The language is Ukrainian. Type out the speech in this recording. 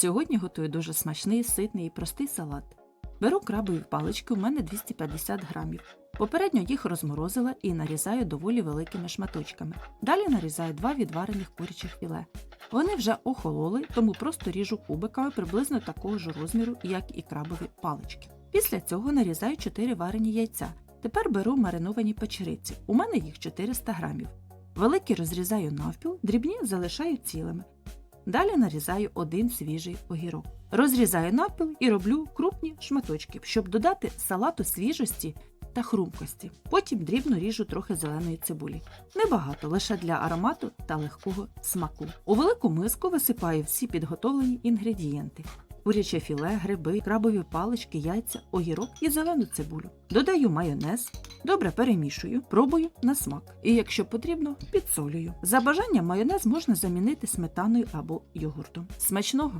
Сьогодні готую дуже смачний, ситний і простий салат. Беру крабові палички, у мене 250 грамів. Попередньо їх розморозила і нарізаю доволі великими шматочками. Далі нарізаю два відварених курячих філе. Вони вже охололи, тому просто ріжу кубиками приблизно такого ж розміру, як і крабові палички. Після цього нарізаю 4 варені яйця. Тепер беру мариновані печериці. У мене їх 400 грамів. Великі розрізаю навпіл, дрібні залишаю цілими. Далі нарізаю один свіжий огірок. Розрізаю навпіл і роблю крупні шматочки, щоб додати салату свіжості та хрумкості. Потім дрібно ріжу трохи зеленої цибулі. Небагато, лише для аромату та легкого смаку. У велику миску висипаю всі підготовлені інгредієнти. Куряче філе, гриби, крабові палички, яйця, огірок і зелену цибулю. Додаю майонез, добре перемішую, пробую на смак. І якщо потрібно, підсолюю. За бажанням майонез можна замінити сметаною або йогуртом. Смачного!